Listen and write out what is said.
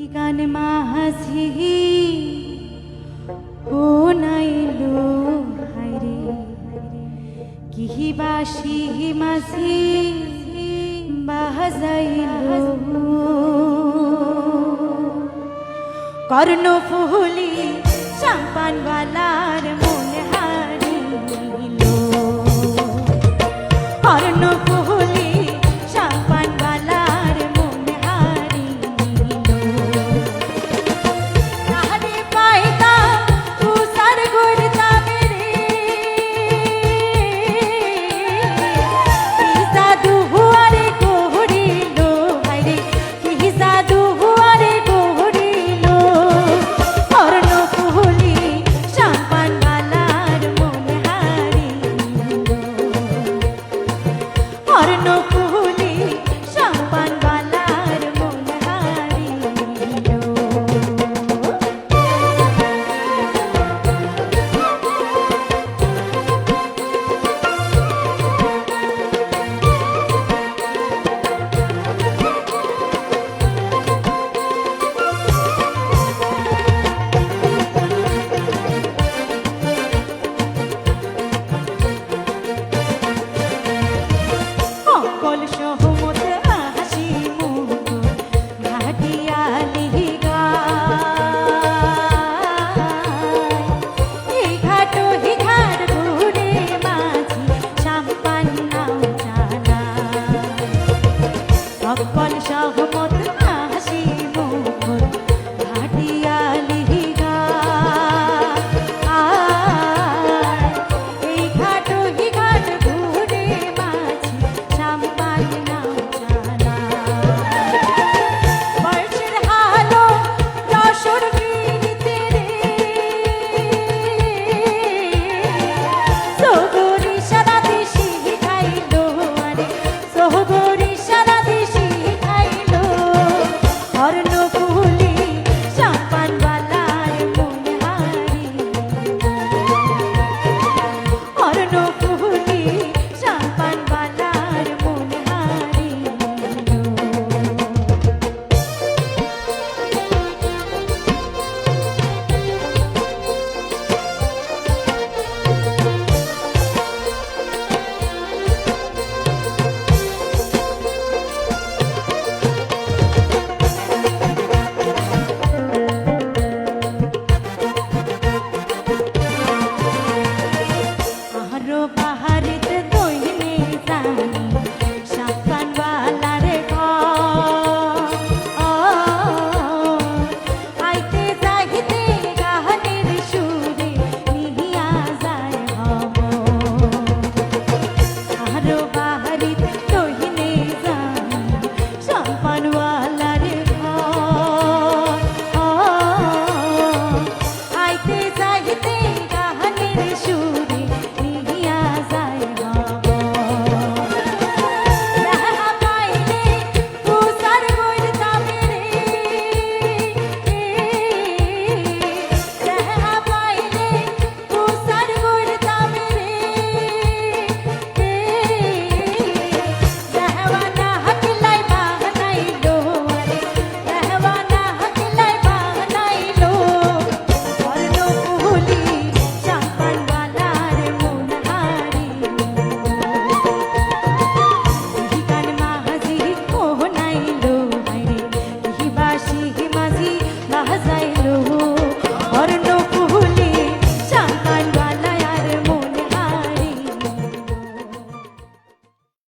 কি গান মাঝি ও নাইলো হাইরে কি বাসি মাঝি বাজাইলো কর্ণ ফুলি চাম্পান গলার মন হারি নকু মকবল শাহ মত